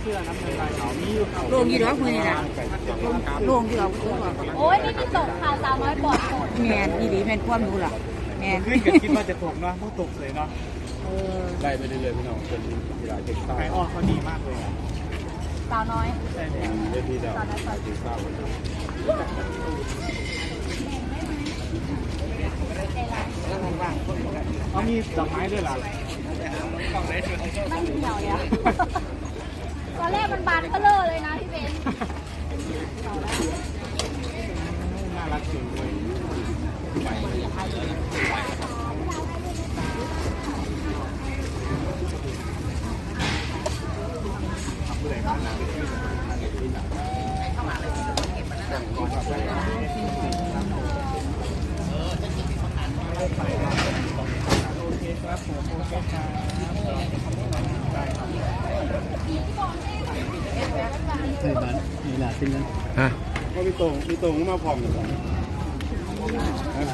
เสื้อน้ำเงินลายขาวมีอยู่ครับโล่งยี่ดอกมือนี่นะ โล่งยี่ดอกคือว่าโอ้ยไม่มีตกค่ะสาวน้อยปลอดโสดแมนอีหลีแมนความรู้ล่ะแมนขึ้นกับคิดว่าจะตกเนาะต้องตกเลยเนาะเออไล่ไปเรื่อยๆพี่น้องจนกีฬาเด็กซ่าไก่ออนเขาดีมากเลยอะสาวน้อยใช่เลยเวทีดาวเด็กซ่าวันนี้เขามีดอกไม้ด้วยล่ะไม่เหี่ยวเลยอะ ตอนแรกมันบานเบลอเลยนะพี่เบนน่ารักจริงเลย ฮะก็พี่ตรงพี่ตรงมาพร้อมกัน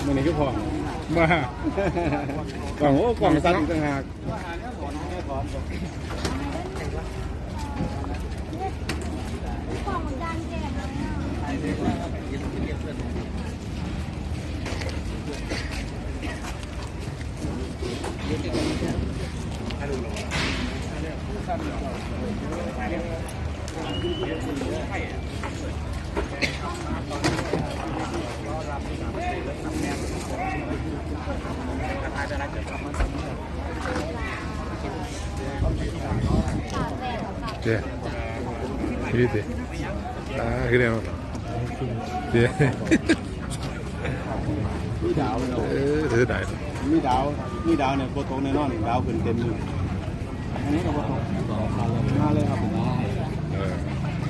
มันนี่ก็พร้อมมากล่องโอ้กล่องสั้นต่างหาก กล่องจานแก่เลยอะเจ๊นี่ดิอ่าคือเดียวเจ๊มีดา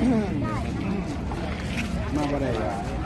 วเนาะเออถือได้มีดาวมีดาวเนี่ยโคตรแน่นอน